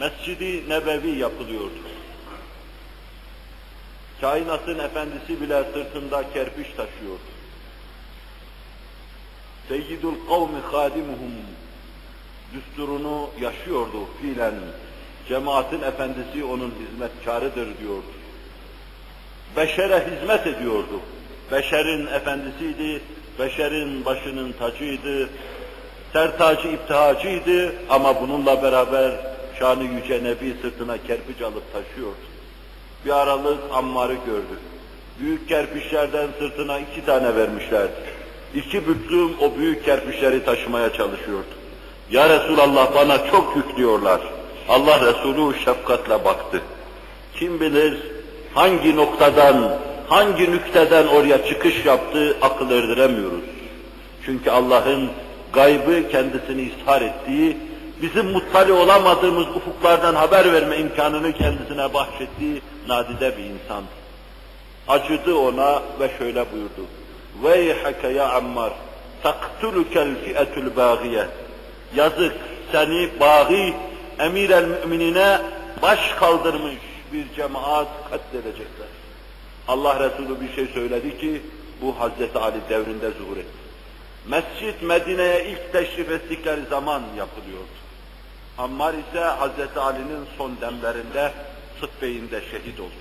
Mescidi Nebevi yapılıyordu. Kainatın efendisi bile sırtında kerpiç taşıyordu. Seyyidul kavmi hadimuhum düsturunu yaşıyordu fiilen. Cemaatin efendisi onun hizmetkarıdır diyordu. Beşere hizmet ediyordu. Beşerin efendisiydi, beşerin başının tacıydı, sertacı iptihacıydı ama bununla beraber şanı yüce Nebi sırtına kerpiç alıp taşıyordu. Bir aralık Ammar'ı gördü. Büyük kerpiçlerden sırtına iki tane vermişlerdi. İki büklüm o büyük kerpiçleri taşımaya çalışıyordu. Ya Resulallah bana çok yüklüyorlar. Allah Resulü şefkatle baktı. Kim bilir hangi noktadan, hangi nükteden oraya çıkış yaptı akıl erdiremiyoruz. Çünkü Allah'ın gaybı kendisini ishar ettiği, bizim muttali olamadığımız ufuklardan haber verme imkanını kendisine bahşettiği nadide bir insan. Acıdı ona ve şöyle buyurdu. Veyhake ya Ammar, taktulukel fi'etul bâgiye. Yazık seni bâgi, emir el müminine baş kaldırmış bir cemaat katledecekler. Allah Resulü bir şey söyledi ki, bu Hazreti Ali devrinde zuhur etti. Mescid Medine'ye ilk teşrif ettikleri zaman yapılıyordu. Ammar ise Hazreti Ali'nin son demlerinde Sıffeyn'de şehit oldu.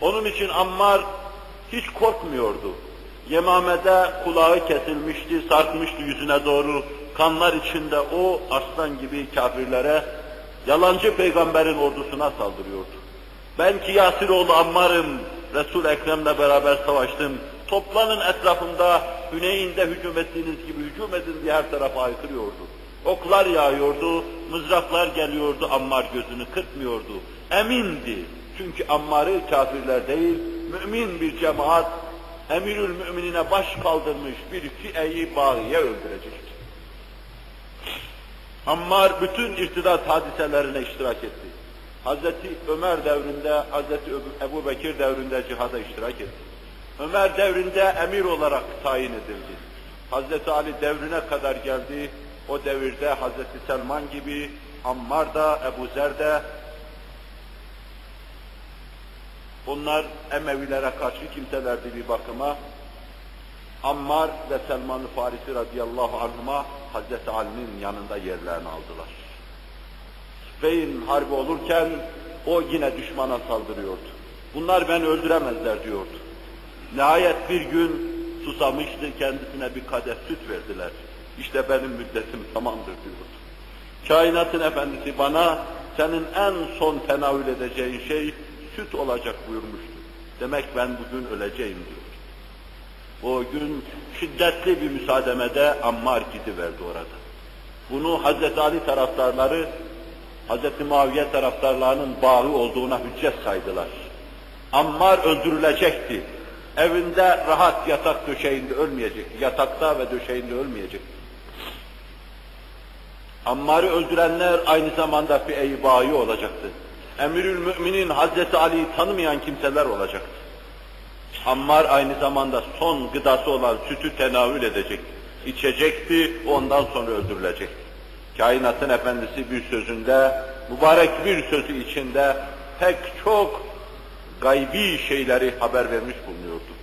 Onun için Ammar hiç korkmuyordu. Yemame'de kulağı kesilmişti, sarkmıştı yüzüne doğru. Kanlar içinde o aslan gibi kafirlere, yalancı peygamberin ordusuna saldırıyordu. Ben ki Yasiroğlu Ammar'ım, Resul-i Ekrem'le beraber savaştım. Toplanın etrafımda, Hüneyn'de hücum ettiğiniz gibi hücum edin diye her tarafa aykırıyordu. Oklar yağıyordu, mızraklar geliyordu, Ammar gözünü kırpmıyordu. Emindi. Çünkü Ammar'ı kafirler değil, mümin bir cemaat, emirül müminine baş kaldırmış bir fi'eyi bağıya öldürecekti. Ammar bütün irtidat hadiselerine iştirak etti. Hazreti Ömer devrinde, Hazreti Ebu Bekir devrinde cihada iştirak etti. Ömer devrinde emir olarak tayin edildi. Hazreti Ali devrine kadar geldi. O devirde Hazreti Selman gibi, Ammar da, Ebu Zer de, bunlar Emevilere karşı kimselerdi bir bakıma. Ammar ve Selman-ı Farisi radıyallahu anhuma Hazreti Ali'nin yanında yerlerini aldılar. Beyin harbi olurken o yine düşmana saldırıyordu. Bunlar beni öldüremezler diyordu. Nihayet bir gün susamıştı, kendisine bir kadeh süt verdiler. İşte benim müddetim tamamdır diyordu. Kainatın efendisi bana senin en son tenavül edeceğin şey süt olacak buyurmuştu. Demek ben bugün öleceğim diyor. O gün şiddetli bir müsaademede Ammar gidiverdi orada. Bunu Hz. Ali taraftarları, Hz. Muaviye taraftarlarının bağı olduğuna hüccet saydılar. Ammar öldürülecekti. Evinde rahat yatak döşeğinde ölmeyecekti. Yatakta ve döşeğinde ölmeyecekti. Ammar'ı öldürenler aynı zamanda bir eybayı olacaktı. Emirül Müminin Hazreti Ali'yi tanımayan kimseler olacaktı. Ammar aynı zamanda son gıdası olan sütü tenavül edecekti. İçecekti, ondan sonra öldürülecekti. Kainatın efendisi bir sözünde, mübarek bir sözü içinde pek çok gaybi şeyleri haber vermiş bulunuyordu.